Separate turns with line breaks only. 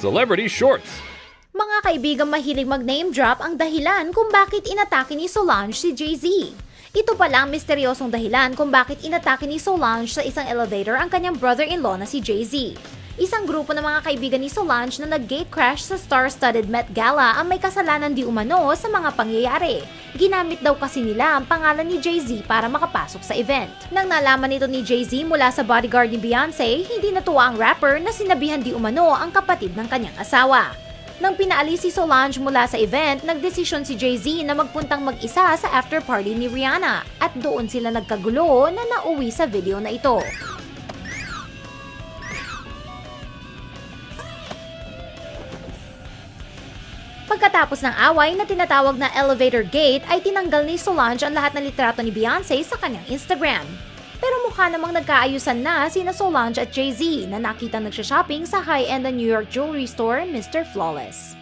Celebrity Shorts.
Mga kaibigang mahilig mag-name drop ang dahilan kung bakit inatake ni Solange si Jay-Z. Ito pala ang misteryosong dahilan kung bakit inatake ni Solange sa isang elevator ang kanyang brother-in-law na si Jay-Z. Isang grupo ng mga kaibigan ni Solange na nag-gate crash sa star-studded Met Gala ang may kasalanan di umano sa mga pangyayari. Ginamit daw kasi nila ang pangalan ni Jay-Z para makapasok sa event. Nang nalaman nito ni Jay-Z mula sa bodyguard ni Beyonce, hindi natuwa ang rapper na sinabihan di umano ang kapatid ng kanyang asawa. Nang pinaalis si Solange mula sa event, nagdesisyon si Jay-Z na magpuntang mag-isa sa after party ni Rihanna at doon sila nagkagulo na nauwi sa video na ito. Pagkatapos ng away na tinatawag na elevator gate ay tinanggal ni Solange ang lahat ng litrato ni Beyonce sa kanyang Instagram. Pero mukha namang nagkaayusan na sina Solange at Jay-Z na nakita nagsha-shopping sa high-end na New York jewelry store Mr. Flawless.